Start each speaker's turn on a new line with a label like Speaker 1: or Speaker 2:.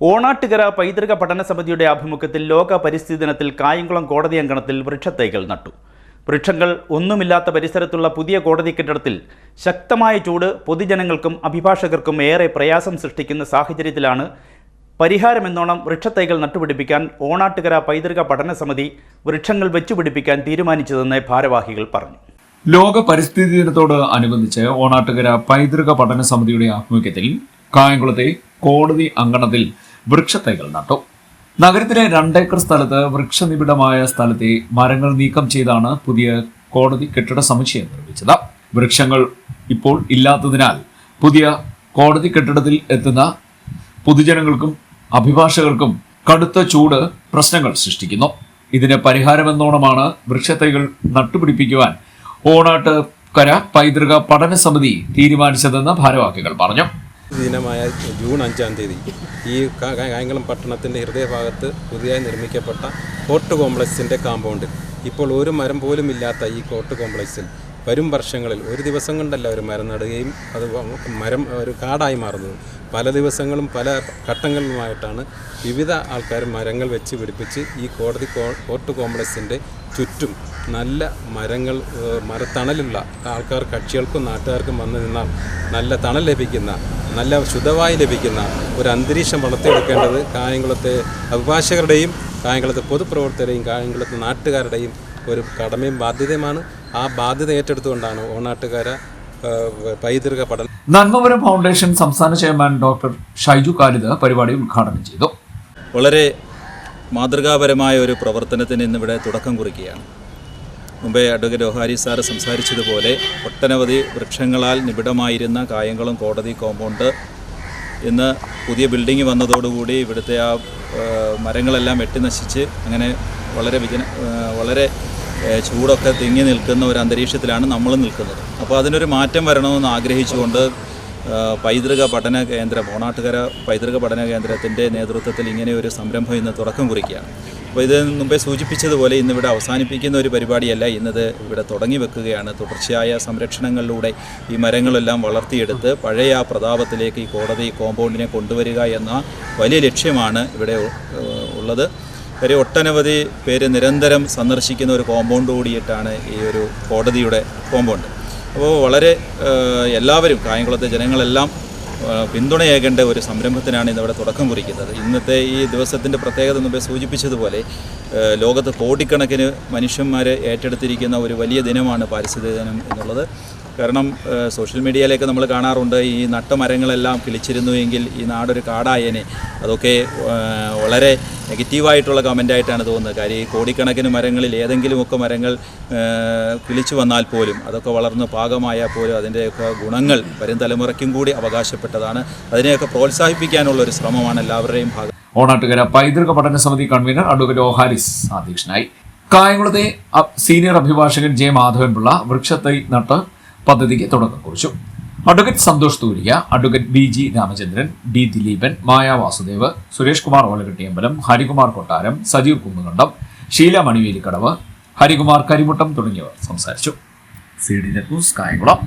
Speaker 1: ഓണാട്ടുകര പൈതൃക പഠന സമിതിയുടെ ആഭിമുഖ്യത്തിൽ ലോക പരിസ്ഥിതി ദിനത്തിൽ കായംകുളം കോടതി അങ്കണത്തിൽ വൃക്ഷത്തൈകൾ നട്ടു. വൃക്ഷങ്ങൾ ഒന്നുമില്ലാത്ത പരിസരത്തുള്ള പുതിയ കോടതി കെട്ടിടത്തിൽ ശക്തമായ ചൂട് പൊതുജനങ്ങൾക്കും അഭിഭാഷകർക്കും ഏറെ പ്രയാസം സൃഷ്ടിക്കുന്ന സാഹചര്യത്തിലാണ് പരിഹാരമെന്നോണം വൃക്ഷത്തൈകൾ നട്ടുപിടിപ്പിക്കാൻ ഓണാട്ടുകര പൈതൃക പഠന സമിതി വൃക്ഷങ്ങൾ വെച്ചുപിടിപ്പിക്കാൻ തീരുമാനിച്ചതെന്ന് ഭാരവാഹികൾ പറഞ്ഞു.
Speaker 2: ലോക പരിസ്ഥിതി ദിനത്തോട് അനുബന്ധിച്ച് ഓണാട്ടുകര പൈതൃക പഠന സമിതിയുടെ ആഭിമുഖ്യത്തിൽ കായംകുളത്തെ കോടതി അങ്കണത്തിൽ വൃക്ഷത്തൈകൾ നട്ടു. നഗരത്തിലെ രണ്ടേക്കർ സ്ഥലത്ത് വൃക്ഷനിബിഡമായ സ്ഥലത്തെ മരങ്ങൾ നീക്കം ചെയ്താണ് പുതിയ കോടതി കെട്ടിട സമുച്ചയം നിർമ്മിച്ചത്. വൃക്ഷങ്ങൾ ഇപ്പോൾ ഇല്ലാത്തതിനാൽ പുതിയ കോടതി കെട്ടിടത്തിൽ എത്തുന്ന പൊതുജനങ്ങൾക്കും അഭിഭാഷകർക്കും കടുത്ത ചൂട് പ്രശ്നങ്ങൾ സൃഷ്ടിക്കുന്നു. ഇതിന് പരിഹാരമെന്നോണമാണ് വൃക്ഷത്തൈകൾ നട്ടുപിടിപ്പിക്കുവാൻ ഓണാട്ട് കര പൈതൃക പഠന സമിതി തീരുമാനിച്ചതെന്ന് ഭാരവാഹികൾ പറഞ്ഞു.
Speaker 3: ദിനമായ ജൂൺ അഞ്ചാം തീയതി ഈ കായംകുളം പട്ടണത്തിന്റെ ഹൃദയഭാഗത്ത് പുതിയതായി നിർമ്മിക്കപ്പെട്ട കോർട്ട് കോംപ്ലക്സിന്റെ കാമ്പൗണ്ടിൽ ഇപ്പോൾ ഒരു മരം പോലും ഇല്ലാത്ത ഈ കോർട്ട് കോംപ്ലക്സിൽ വരും വർഷങ്ങളിൽ ഒരു ദിവസം കൊണ്ടല്ല ഒരു മരം നടുകയും അത് മരം ഒരു കാടായി മാറുന്നത്. പല ദിവസങ്ങളും പല ഘട്ടങ്ങളിലുമായിട്ടാണ് വിവിധ ആൾക്കാർ മരങ്ങൾ വെച്ച് പിടിപ്പിച്ച് ഈ കോടതി കോർട്ട് കോംപ്ലക്സിന്റെ ചുറ്റും നല്ല മരങ്ങൾ മരത്തണലുള്ള ആൾക്കാർ കക്ഷികൾക്കും നാട്ടുകാർക്കും വന്നു നിന്നാൽ നല്ല തണൽ ലഭിക്കുന്ന നല്ല ശുദ്ധവായു ലഭിക്കുന്ന ഒരു അന്തരീക്ഷം വളർത്തിയെടുക്കേണ്ടത് കായംകുളത്തെ അഭിഭാഷകരുടെയും കായംകുളത്തെ പൊതുപ്രവർത്തകരുടെയും കായംകുളത്തെ നാട്ടുകാരുടെയും ഒരു കടമയും ബാധ്യതയുമാണ്. ആ ബാധ്യത ഏറ്റെടുത്തുകൊണ്ടാണ് ഓണാട്ടുകാര പൈതൃക പഠനം.
Speaker 2: നന്മപുരം ഫൗണ്ടേഷൻ സംസ്ഥാന ചെയർമാൻ ഡോക്ടർ ഷൈജു കാലിദ് പരിപാടി ഉദ്ഘാടനം ചെയ്തു.
Speaker 4: വളരെ മാതൃകാപരമായ ഒരു പ്രവർത്തനത്തിന് ഇന്നിവിടെ തുടക്കം കുറിക്കുകയാണ്. മുമ്പേ അഡ്വക്കേറ്റ് ഓഹാരി സാറ് സംസാരിച്ചതുപോലെ ഒട്ടനവധി വൃക്ഷങ്ങളാൽ നിബിഡമായിരുന്ന കായംകുളം കോടതി കോമ്പൗണ്ട് ഇന്ന് പുതിയ ബിൽഡിംഗ് വന്നതോടുകൂടി ഇവിടുത്തെ ആ മരങ്ങളെല്ലാം വെട്ടി നശിച്ച് അങ്ങനെ വളരെ വിജന വളരെ ചൂടൊക്കെ തിങ്ങി നിൽക്കുന്ന ഒരു അന്തരീക്ഷത്തിലാണ് നമ്മൾ നിൽക്കുന്നത്. അപ്പോൾ അതിനൊരു മാറ്റം വരണമെന്ന് ആഗ്രഹിച്ചുകൊണ്ട് പൈതൃക പഠന കേന്ദ്രം ഓണാട്ടുകര പൈതൃക പഠന കേന്ദ്രത്തിന്റെ നേതൃത്വത്തിൽ ഇങ്ങനെ ഒരു സംരംഭം ഇന്ന് തുടക്കം കുറിക്കുകയാണ്. അപ്പോൾ ഇത് മുമ്പേ സൂചിപ്പിച്ചതുപോലെ ഇന്നിവിടെ അവസാനിപ്പിക്കുന്ന ഒരു പരിപാടിയല്ല. ഇന്നത് ഇവിടെ തുടങ്ങി വെക്കുകയാണ്. തുടർച്ചയായ സംരക്ഷണങ്ങളിലൂടെ ഈ മരങ്ങളെല്ലാം വളർത്തിയെടുത്ത് പഴയ ആ പ്രതാപത്തിലേക്ക് ഈ കോടതി കോമ്പൗണ്ടിനെ കൊണ്ടുവരിക എന്ന വലിയ ലക്ഷ്യമാണ് ഇവിടെ ഉള്ളത്. കാര്യം ഒട്ടനവധി പേര് നിരന്തരം സന്ദർശിക്കുന്ന ഒരു കോമ്പൗണ്ട് കൂടിയിട്ടാണ് ഈ ഒരു കോടതിയുടെ കോമ്പൗണ്ട്. അപ്പോൾ വളരെ എല്ലാവരും കായംകുളത്തെ ജനങ്ങളെല്ലാം പിന്തുണയേകേണ്ട ഒരു സംരംഭത്തിനാണ് ഇന്നിവിടെ തുടക്കം കുറിക്കുന്നത്. ഇന്നത്തെ ഈ ദിവസത്തിന്റെ പ്രത്യേകത മുമ്പേ സൂചിപ്പിച്ചതുപോലെ ലോകത്ത് കോടിക്കണക്കിന് മനുഷ്യന്മാരെ ഏറ്റെടുത്തിരിക്കുന്ന ഒരു വലിയ ദിനമാണ് പാരിസ്ഥിതിക ദിനം എന്നുള്ളത്. കാരണം സോഷ്യൽ മീഡിയയിലേക്ക് നമ്മൾ കാണാറുണ്ട് ഈ നട്ടുമരങ്ങളെല്ലാം കിളിച്ചിരുന്നു കിളിച്ചിരുന്നുവെങ്കിൽ ഈ നാടൊരു കാടായേനെ. അതൊക്കെ വളരെ നെഗറ്റീവായിട്ടുള്ള കമന്റായിട്ടാണ് തോന്നുന്നത്. കാര്യം ഈ കോടിക്കണക്കിന് മരങ്ങളിൽ ഏതെങ്കിലുമൊക്കെ മരങ്ങൾ കിളിച്ചു വന്നാൽ പോലും അതൊക്കെ വളർന്ന് പാകമായാൽ പോലും അതിന്റെയൊക്കെ ഗുണങ്ങൾ വരും തലമുറയ്ക്കും കൂടി അവകാശപ്പെട്ടതാണ്. അതിനെയൊക്കെ പ്രോത്സാഹിപ്പിക്കാനുള്ള ഒരു ശ്രമമാണ് എല്ലാവരുടെയും ഭാഗം.
Speaker 2: ഓണാട്ടുകര പൈതൃക പഠന സമിതി കൺവീനർ അഡ്വക്കേറ്റ് ഒ ഹാരിസ് അധ്യക്ഷനായി. കായംകുളത്തെ സീനിയർ അഭിഭാഷകൻ ജെ മാധവൻപിള്ള വൃക്ഷത്തൈ നട്ട് പദ്ധതിക്ക് തുടക്കം കുറിച്ചു. Advocate Santhosh Thuriya advocate B G Ramachandran D Dileepan Maya Vasudev Suresh Kumar Olakettiyambalam Harikumar Kottaram Sajeev Kunnukandam Sheela Manivelikkadavu Harikumar Karimuttam തുടങ്ങിയവർ സംസാരിച്ചു. C D news Kayamkulam.